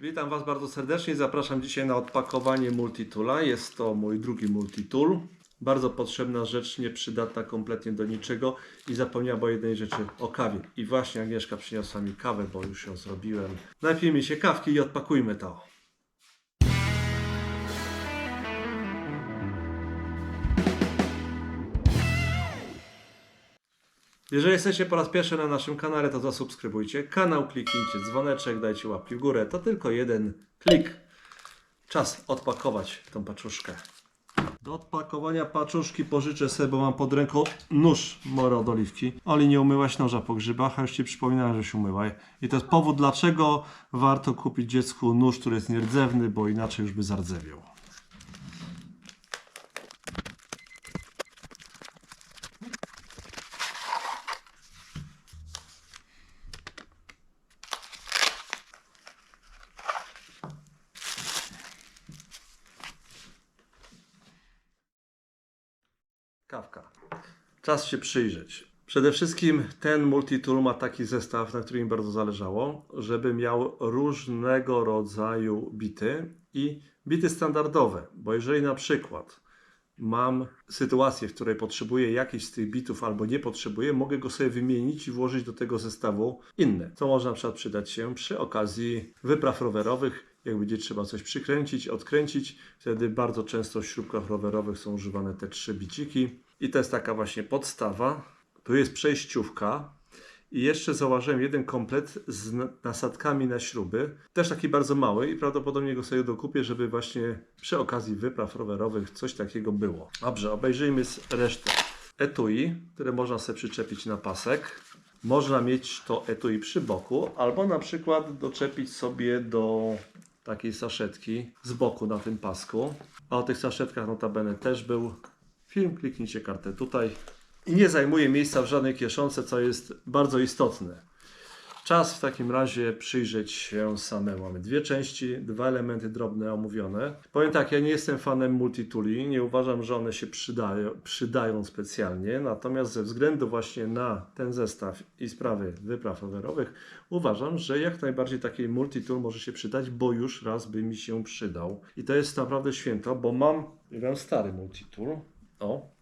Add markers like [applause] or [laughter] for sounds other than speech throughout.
Witam Was bardzo serdecznie. Zapraszam dzisiaj na odpakowanie multitoola. Jest to mój drugi multitool. Bardzo potrzebna rzecz, nieprzydatna kompletnie do niczego i zapomniałem o jednej rzeczy, o kawie. I właśnie Agnieszka przyniosła mi kawę, bo już ją zrobiłem. Napijmy się kawki i odpakujmy to. Jeżeli jesteście po raz pierwszy na naszym kanale, to zasubskrybujcie kanał, kliknijcie dzwoneczek, dajcie łapki w górę. To tylko jeden klik. Czas odpakować tą paczuszkę. Do odpakowania paczuszki pożyczę sobie, bo mam pod ręką nóż mora od oliwki. Oli, nie umyłaś noża po grzybach, a już Ci przypominałem, że się umyłaj. I to jest powód, dlaczego warto kupić dziecku nóż, który jest nierdzewny, bo inaczej już by zardzewiał. Kawka. Czas się przyjrzeć. Przede wszystkim ten multitool ma taki zestaw, na którym bardzo zależało, żeby miał różnego rodzaju bity i bity standardowe, bo jeżeli na przykład mam sytuację, w której potrzebuję jakiś z tych bitów albo nie potrzebuję, mogę go sobie wymienić i włożyć do tego zestawu inne, co może na przykład przydać się przy okazji wypraw rowerowych, jak będzie trzeba coś przykręcić, odkręcić, wtedy bardzo często w śrubkach rowerowych są używane te trzy biciki i to jest taka właśnie podstawa. Tu jest przejściówka i jeszcze założyłem jeden komplet z na- nasadkami na śruby, też taki bardzo mały i prawdopodobnie go sobie dokupię, żeby właśnie przy okazji wypraw rowerowych coś takiego było. Dobrze, obejrzyjmy resztę. Etui, które można sobie przyczepić na pasek. Można mieć to etui przy boku, albo na przykład doczepić sobie do takiej saszetki z boku na tym pasku. A o tych saszetkach notabene też był film. Kliknijcie kartę tutaj. I nie zajmuje miejsca w żadnej kieszonce, co jest bardzo istotne. Czas w takim razie przyjrzeć się samemu. Mamy dwie części, dwa elementy drobne omówione. Powiem tak, ja nie jestem fanem multitooli, nie uważam, że one się przydają, przydają specjalnie, natomiast ze względu właśnie na ten zestaw i sprawy wypraw rowerowych, uważam, że jak najbardziej taki multitool może się przydać, bo już raz by mi się przydał. I to jest naprawdę święto, bo mam, mam stary multitool. O,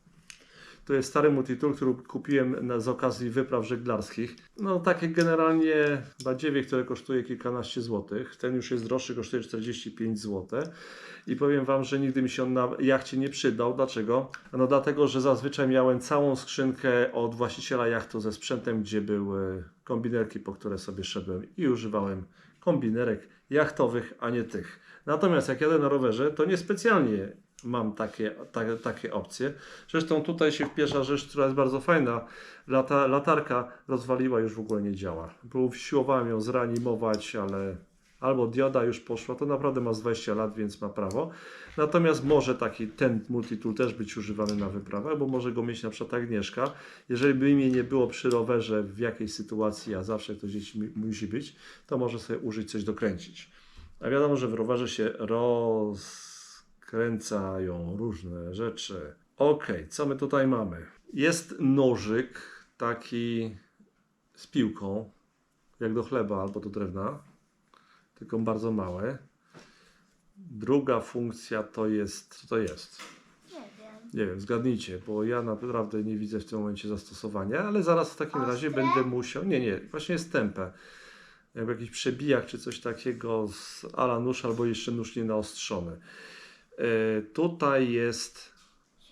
to jest stary multitool, który kupiłem na, z okazji wypraw żeglarskich. No takie generalnie badziewie, które kosztuje kilkanaście złotych. Ten już jest droższy, kosztuje 45 zł. I powiem Wam, że nigdy mi się on na jachcie nie przydał. Dlaczego? No dlatego, że zazwyczaj miałem całą skrzynkę od właściciela jachtu ze sprzętem, gdzie były kombinerki, po które sobie szedłem i używałem kombinerek jachtowych, a nie tych. Natomiast jak jadę na rowerze, to niespecjalnie mam takie, ta, takie opcje. Zresztą tutaj się pierwsza rzecz, która jest bardzo fajna, lata, latarka rozwaliła, już w ogóle nie działa. Bo usiłowałem ją zreanimować, ale albo dioda już poszła, to naprawdę ma z 20 lat, więc ma prawo. Natomiast może taki ten multitool też być używany na wyprawach, bo może go mieć na przykład Agnieszka. Jeżeli by mnie nie było przy rowerze w jakiejś sytuacji, a zawsze to dzieci musi być, to może sobie użyć coś dokręcić. A wiadomo, że w rowerze się rozkręcają różne rzeczy. Ok, co my tutaj mamy? Jest nożyk taki z piłką, jak do chleba albo do drewna, tylko bardzo małe. Druga funkcja to jest, co to jest? Nie wiem. Nie wiem, zgadnijcie, bo ja naprawdę nie widzę w tym momencie zastosowania, ale zaraz w takim Ostre? razie będę musiał. Nie, nie, właśnie jest tempę. Jakby jakiś przebijak czy coś takiego z ala nóż albo jeszcze nóż nie naostrzony. Yy, tutaj jest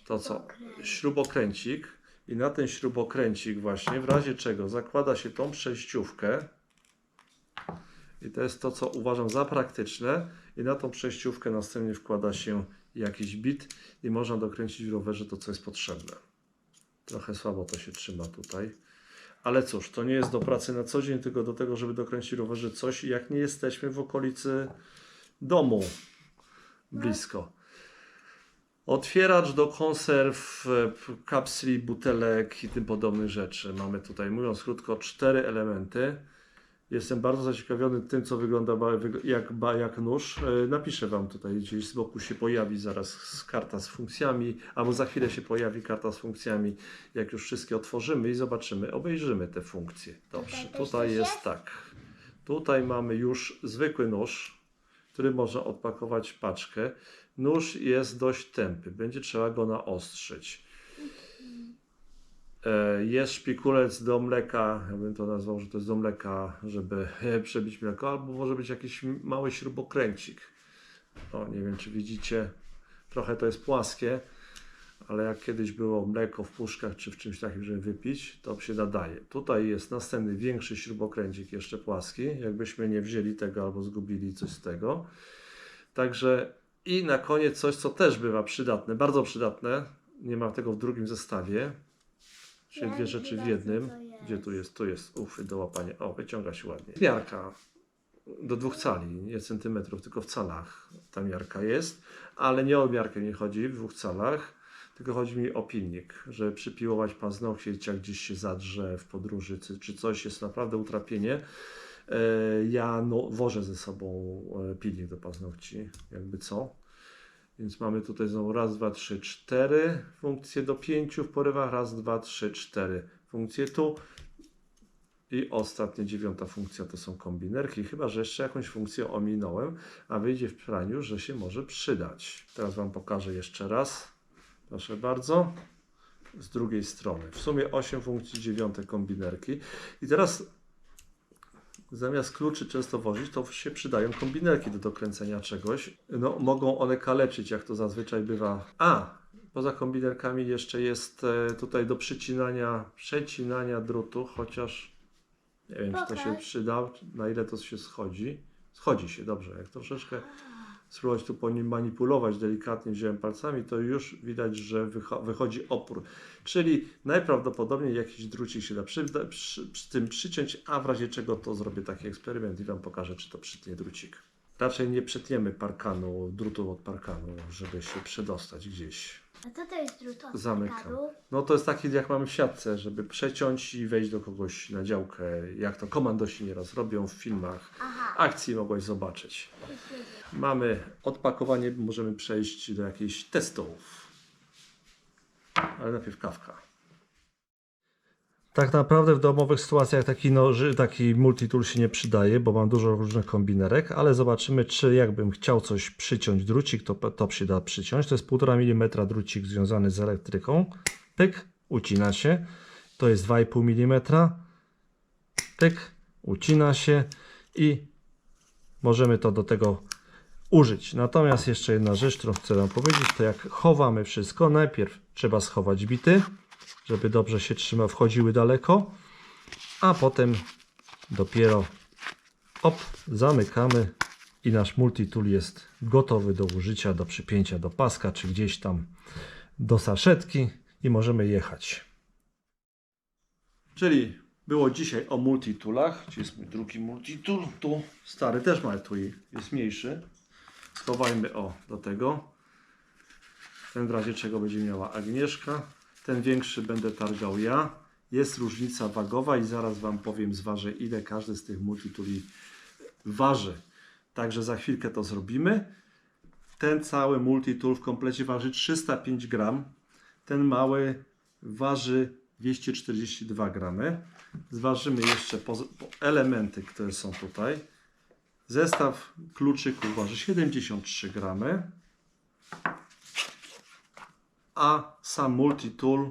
to co? Śrubokręcik i na ten śrubokręcik właśnie w razie czego zakłada się tą przejściówkę i to jest to, co uważam za praktyczne i na tą przejściówkę następnie wkłada się jakiś bit i można dokręcić w rowerze to, co jest potrzebne. Trochę słabo to się trzyma tutaj. Ale cóż, to nie jest do pracy na co dzień, tylko do tego, żeby dokręcić w rowerze coś, jak nie jesteśmy w okolicy domu blisko. Otwieracz do konserw, e, kapsli, butelek i tym podobnych rzeczy. Mamy tutaj, mówiąc krótko, cztery elementy. Jestem bardzo zaciekawiony tym, co wygląda jak, jak nóż. E, Napiszę Wam tutaj, gdzieś z boku się pojawi zaraz karta z funkcjami, albo za chwilę się pojawi karta z funkcjami, jak już wszystkie otworzymy i zobaczymy, obejrzymy te funkcje. Dobrze, Tutaj jest? tak. Tutaj mamy już zwykły nóż, który można odpakować paczkę. Nóż jest dość tępy, będzie trzeba go naostrzyć. E, Jest szpikulec do mleka, ja bym to nazwał, że to jest do mleka, żeby [laughs] przebić mleko, albo może być jakiś mały śrubokręcik. O, nie wiem, czy widzicie, trochę to jest płaskie, ale jak kiedyś było mleko w puszkach czy w czymś takim, żeby wypić, to się nadaje. Tutaj jest następny większy śrubokręcik, jeszcze płaski, jakbyśmy nie wzięli tego albo zgubili coś z tego. Także i na koniec coś, co też bywa przydatne, bardzo przydatne, nie ma tego w drugim zestawie, czyli dwie rzeczy w jednym. Gdzie tu jest? Tu jest ufy do łapania. O, wyciąga się ładnie. Miarka do dwóch cali, nie centymetrów, tylko w calach ta miarka jest, ale nie o miarkę mi chodzi w dwóch calach, tylko chodzi mi o pilnik, żeby przypiłować paznokcie, jak gdzieś się zadrze w podróży, czy coś jest naprawdę utrapienie. E, Ja no, wożę ze sobą e, pilnik do paznokci, jakby co. Więc mamy tutaj znowu raz, dwa, trzy, cztery funkcje do pięciu w porywach, raz, dwa, trzy, cztery funkcje tu. I ostatnia, dziewiąta funkcja to są kombinerki. Chyba, że jeszcze jakąś funkcję ominąłem, a wyjdzie w praniu, że się może przydać. Teraz Wam pokażę jeszcze raz. Proszę bardzo. Z drugiej strony. W sumie 8 funkcji, dziewiąte kombinerki. I teraz zamiast kluczy często wozić, to się przydają kombinerki do dokręcenia czegoś. No, mogą one kaleczyć, jak to zazwyczaj bywa. A, poza kombinerkami jeszcze jest e, tutaj do przycinania, przecinania drutu, chociaż nie wiem, czy to się przyda, na ile to się schodzi. Schodzi się, dobrze. Jak troszeczkę spróbować tu po nim manipulować delikatnie, wziąłem palcami, to już widać, że wycho- wychodzi opór. Czyli najprawdopodobniej jakiś drucik się da przy, przy, przy tym przyciąć, a w razie czego to zrobię taki eksperyment i Wam pokażę, czy to przytnie drucik. Raczej nie przetniemy parkanu, drutu od parkanu, żeby się przedostać gdzieś. A co to jest drut od Zamykam. No to jest taki jak mamy w siatce, żeby przeciąć i wejść do kogoś na działkę, jak to komandosi nieraz robią w filmach. Aha. Akcji mogłeś zobaczyć. Mamy odpakowanie, możemy przejść do jakichś testów. Ale najpierw kawka. Tak naprawdę w domowych sytuacjach taki, noży, taki multitool się nie przydaje, bo mam dużo różnych kombinerek, ale zobaczymy, czy jakbym chciał coś przyciąć drucik, to, to się da przyciąć. To jest 1,5 mm drucik związany z elektryką. Pyk, ucina się. To jest 2,5 mm. Pyk, ucina się i możemy to do tego użyć. Natomiast jeszcze jedna rzecz, którą chcę Wam powiedzieć, to jak chowamy wszystko, najpierw trzeba schować bity, żeby dobrze się trzyma, wchodziły daleko, a potem dopiero op, zamykamy i nasz multitool jest gotowy do użycia, do przypięcia do paska, czy gdzieś tam do saszetki i możemy jechać. Czyli było dzisiaj o multitoolach. Gdzie jest mój drugi multitool? Tu stary też ma tu i jest mniejszy. Schowajmy o do tego. Ten w razie czego będzie miała Agnieszka. Ten większy będę targał ja. Jest różnica wagowa i zaraz Wam powiem zważę ile każdy z tych multitooli waży. Także za chwilkę to zrobimy. Ten cały multitool w komplecie waży 305 gram. Ten mały waży 242 gramy. Zważymy jeszcze elementy, które są tutaj. Zestaw kluczyków waży 73 gramy. A sam multitool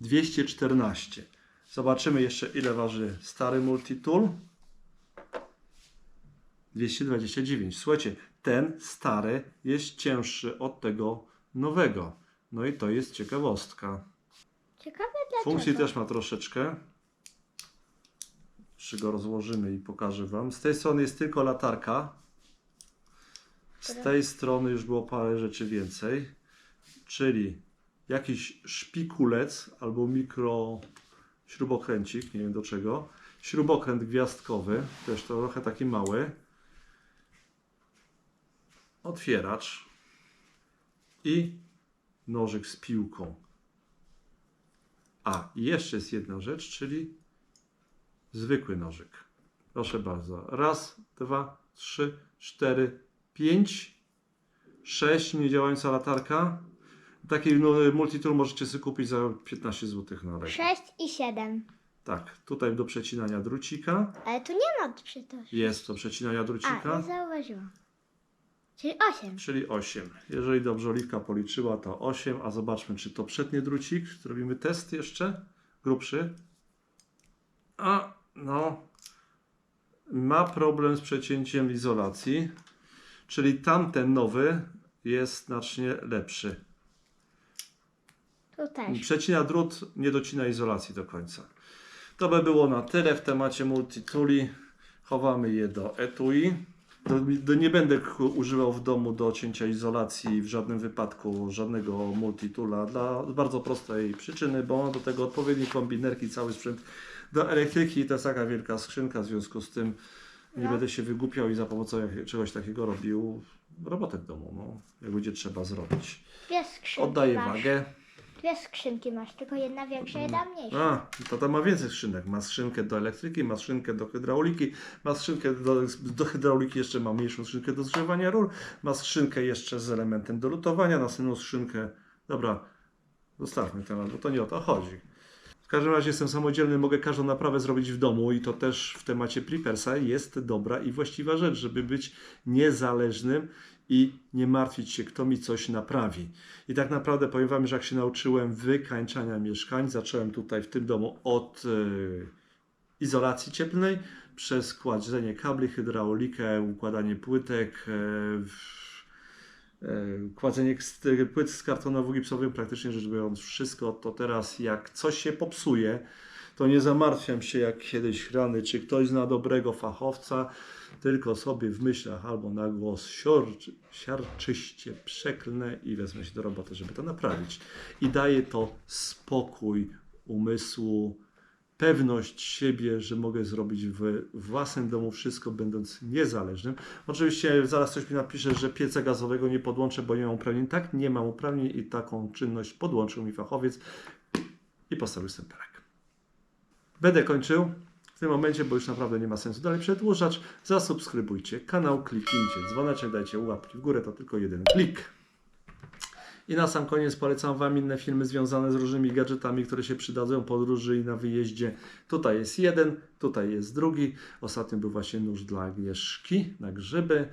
214. Zobaczymy jeszcze ile waży stary multitool. 229. Słuchajcie, ten stary jest cięższy od tego nowego. No i to jest ciekawostka. Ciekawe dlaczego. Funkcji też ma troszeczkę. Jeszcze go rozłożymy i pokażę Wam. Z tej strony jest tylko latarka. Z tej strony już było parę rzeczy więcej. Czyli jakiś szpikulec albo mikro śrubokręcik, nie wiem do czego. Śrubokręt gwiazdkowy, też to trochę taki mały. Otwieracz i nożyk z piłką. A, i jeszcze jest jedna rzecz, czyli zwykły nożyk. Proszę bardzo. Raz, dwa, trzy, cztery, pięć, sześć, niedziałająca latarka. Taki no, multitool możecie sobie kupić za 15 zł na rękę. 6 i 7. Tak, tutaj do przecinania drucika. Ale tu nie ma przecież. Jest do przecinania A, drucika. nie zauważyłam. Czyli 8. czyli 8. Jeżeli dobrze Oliwka policzyła, to 8, a zobaczmy, czy to przedni drucik. Zrobimy test jeszcze, grubszy. A, no, ma problem z przecięciem izolacji, czyli tamten nowy jest znacznie lepszy. Tu też. Przecina drut, nie docina izolacji do końca. To by było na tyle w temacie multitooli. Chowamy je do etui. Do, do, nie będę używał w domu do cięcia izolacji w żadnym wypadku żadnego multitoola dla bardzo prostej przyczyny, bo mam do tego odpowiednie kombinerki, cały sprzęt do elektryki to jest taka wielka skrzynka, w związku z tym nie No. będę się wygłupiał i za pomocą czegoś takiego robił robotę w domu, no, jak będzie trzeba zrobić. Oddaję wagę. Dwie skrzynki masz, tylko jedna większa, jedna mniejsza. A, to tam ma więcej skrzynek. Ma skrzynkę do elektryki, ma skrzynkę do hydrauliki, ma skrzynkę do, do hydrauliki, jeszcze ma mniejszą skrzynkę do zgrzewania rur, ma skrzynkę jeszcze z elementem do lutowania, następną skrzynkę. Dobra, zostawmy temat, bo to nie o to chodzi. Każdym razie jestem samodzielny, mogę każdą naprawę zrobić w domu i to też w temacie Prepersa jest dobra i właściwa rzecz, żeby być niezależnym i nie martwić się, kto mi coś naprawi. I tak naprawdę powiem Wam, że jak się nauczyłem wykańczania mieszkań, zacząłem tutaj w tym domu od e, izolacji cieplnej, przez kładzenie kabli, hydraulikę, układanie płytek, e, kładzenie ks- płyt z kartonowo-gipsowym, praktycznie rzecz biorąc wszystko, to teraz jak coś się popsuje, to nie zamartwiam się jak kiedyś rany, czy ktoś zna dobrego fachowca, tylko sobie w myślach albo na głos siarczyście przeklnę i wezmę się do roboty, żeby to naprawić. I daje to spokój umysłu, pewność siebie, że mogę zrobić w własnym domu wszystko, będąc niezależnym. Oczywiście zaraz ktoś mi napisze, że pieca gazowego nie podłączę, bo nie mam uprawnień. Tak, nie mam uprawnień i taką czynność podłączył mi fachowiec i postawił stempelek. Będę kończył w tym momencie, bo już naprawdę nie ma sensu dalej przedłużać. Zasubskrybujcie kanał, kliknijcie dzwoneczek, dajcie łapki w górę, to tylko jeden klik. I na sam koniec polecam Wam inne filmy związane z różnymi gadżetami, które się przydadzą podróży i na wyjeździe. Tutaj jest jeden, tutaj jest drugi. Ostatnio był właśnie nóż dla Agnieszki na grzyby.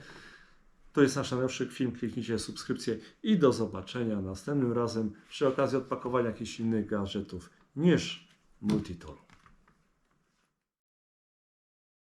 To jest nasz najnowszy film. Kliknijcie subskrypcję i do zobaczenia następnym razem przy okazji odpakowania jakichś innych gadżetów niż multitool.